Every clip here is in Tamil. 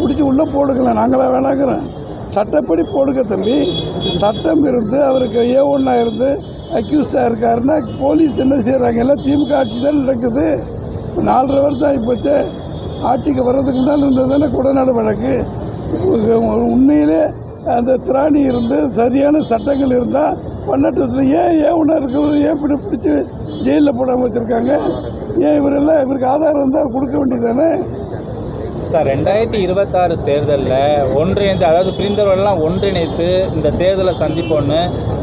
பிடிச்சி உள்ளே போடுக்கலாம் நாங்களாம் வேணாங்கிறோம் சட்டப்படி போடுக்க தம்பி. சட்டம் இருந்து அவருக்கு ஏ ஒன்றா இருந்து அக்யூஸ்டாக இருக்காருன்னா போலீஸ் என்ன செய்கிறாங்க எல்லாம் திமுக ஆட்சி தான் நடக்குது. நாலரை வருஷம் ஆகிப்போச்சு. ஆட்சிக்கு வர்றதுக்கு முன்னால் இருந்தது தானே குடநாடு வழக்கு. உண்மையிலே அந்த திராணி இருந்து சரியான சட்டங்கள் இருந்தால் பண்ணட்டு ஏன் ஏன் ஒன்றா இருக்கிறவர் ஏன் இப்படி பிடிச்சி ஜெயிலில் போடாமல் வச்சுருக்காங்க? ஏன் இவரெல்லாம் இவருக்கு ஆதாரம் இருந்தால் கொடுக்க வேண்டியதானே சார் ரெண்டாயிரத்தி இருபத்தாறு தேர்தலில் ஒன்றிணைந்து அதாவது பிரிந்தவர்கள்லாம் ஒன்றிணைத்து இந்த தேர்தலை சந்திப்போன்னு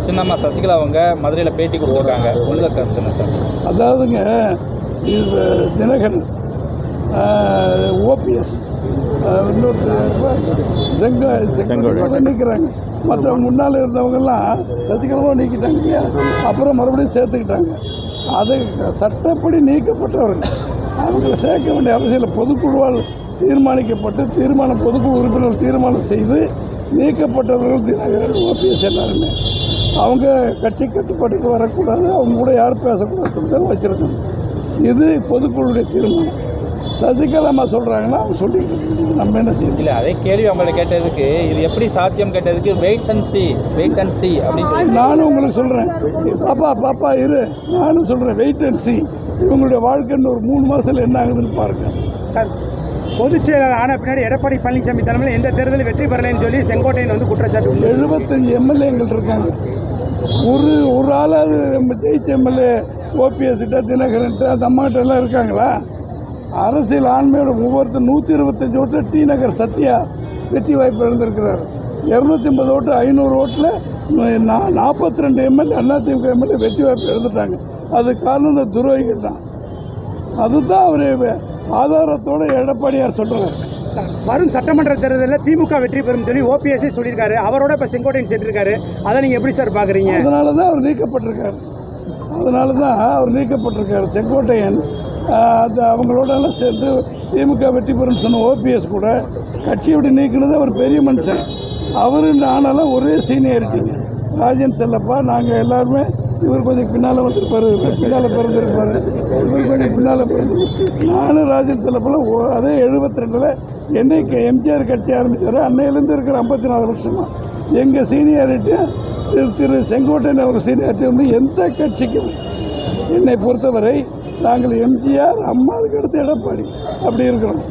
சின்னம்மா சசிகலா அவங்க மதுரையில் பேட்டி கொடுத்துருக்காங்க உங்கள் கருத்து என்ன சார்? அதாவதுங்க இது தினகரன் ஓபிஎஸ் நிற்கிறாங்க மற்ற முன்னால் இருந்தவங்கெல்லாம் சசிகலாவும் நீக்கிட்டாங்க இல்லையா? அப்புறம் மறுபடியும் சேர்த்துக்கிட்டாங்க. அது சட்டப்படி நீக்கப்பட்டவர்கள். அவங்கள சேர்க்க வேண்டிய அவசியம் இல்லை. பொதுக்குழுவால் தீர்மானிக்கப்பட்டு தீர்மானம் பொதுக்குழு உறுப்பினர் தீர்மானம் செய்து நீக்கப்பட்டவர்கள் தினகரன் ஓபிஎஸ் எல்லாருமே. அவங்க கட்சி கட்டுப்பாட்டுக்கு வரக்கூடாது அவங்க கூட யாரும் பேசக்கூடாது வச்சிருக்கணும் இது பொதுக்குழுடைய தீர்மானம். சசிகலாமா சொல்கிறாங்கன்னா அவங்க சொல்லிட்டு நம்ம என்ன செய்யணும் இல்லை அதே கேள்வி அவங்களை கேட்டதுக்கு இது எப்படி சாத்தியம் கேட்டதுக்கு wait and see wait and see அப்படின்னு நானும் உங்களுக்கு சொல்கிறேன் பாப்பா பாப்பா இரு. நானும் சொல்கிறேன் வெயிட் அண்ட் சி இவங்களுடைய வாழ்க்கைன்னு ஒரு மூணு மாதத்தில் என்ன ஆகுதுன்னு பாருங்க. சார் பொதுச் செயலாளர் ஆன பின்னாடி எடப்பாடி பழனிசாமி தலைமையில் எந்த தேர்தலில் வெற்றி பெறலைன்னு சொல்லி செங்கோட்டையன் வந்து குற்றச்சாட்டு எழுபத்தஞ்சு எம்எல்ஏங்கள் இருக்காங்க. ஒரு ஒரு ஆளாவது நம்ம ஜெயிச்ச எம்எல்ஏ ஓபிஎஸ் கிட்ட தினகரன்ட்ட அந்த அம்மாட்ட எல்லாம் இருக்காங்களா? அரசியல் ஆண்மையோட ஒவ்வொருத்தர் நூற்றி இருபத்தஞ்சு ஓட்டில் டி நகர் சத்யா வெற்றி வாய்ப்பு இழந்திருக்கிறார். இரநூத்தி ஐம்பது ஓட்டு ஐநூறு ஓட்டில் நாற்பத்தி ரெண்டு எம்எல்ஏ அதிமுக எம்எல்ஏ வெற்றி வாய்ப்பு இழந்துட்டாங்க. அது காரணம் இந்த துரோகிகள் தான். அதுதான் அவர் ஆதாரத்தோட எடப்பாடியார் சொல்கிறார் சார், வரும் சட்டமன்ற தேர்தலில் திமுக வெற்றி பெறும் சொல்லி ஓபிஎஸ்ஸே சொல்லியிருக்காரு. அவரோட இப்போ செங்கோட்டையன் சென்றிருக்காரு. அதை நீங்கள் எப்படி சார் பார்க்குறீங்க அதனால தான் அவர் நீக்கப்பட்டிருக்காரு. அதனால தான் அவர் நீக்கப்பட்டிருக்காரு. செங்கோட்டையன் அது அவங்களோடலாம் சேர்ந்து திமுக வெற்றி பெறும் சொன்ன ஓபிஎஸ் கூட கட்சியை விட்டு நீக்கினது அவர் பெரிய மனுஷன். அவர் ஆனாலும் ஒரே சீனியாரிட்டிங்க. ராஜன் செல்லப்பா நாங்கள் எல்லாருமே இவர் கொஞ்சம் பின்னால் வந்திருப்பார் இவர் பின்னால் பிறந்திருப்பார் இவர் கொஞ்சம் பின்னால் பிறந்து நானும் ராஜன் செல்லப்பெல்லாம் ஓ- அதே எழுபத்தி ரெண்டில் என்னைக்கு எம்ஜிஆர் கட்சி ஆரம்பித்தார் அன்னையிலேருந்து இருக்கிற ஐம்பத்தி நாலு வருஷமா. எங்கள் சீனியாரிட்டியும் திரு திரு செங்கோட்டையன் அவர் சீனியாரிட்டி வந்து எந்த கட்சிக்கும் என்னை பொறுத்தவரை நாங்கள் எம்ஜிஆர் அம்மாவுக்கு அடுத்து எடப்பாடி அப்படி இருக்கிறோம்.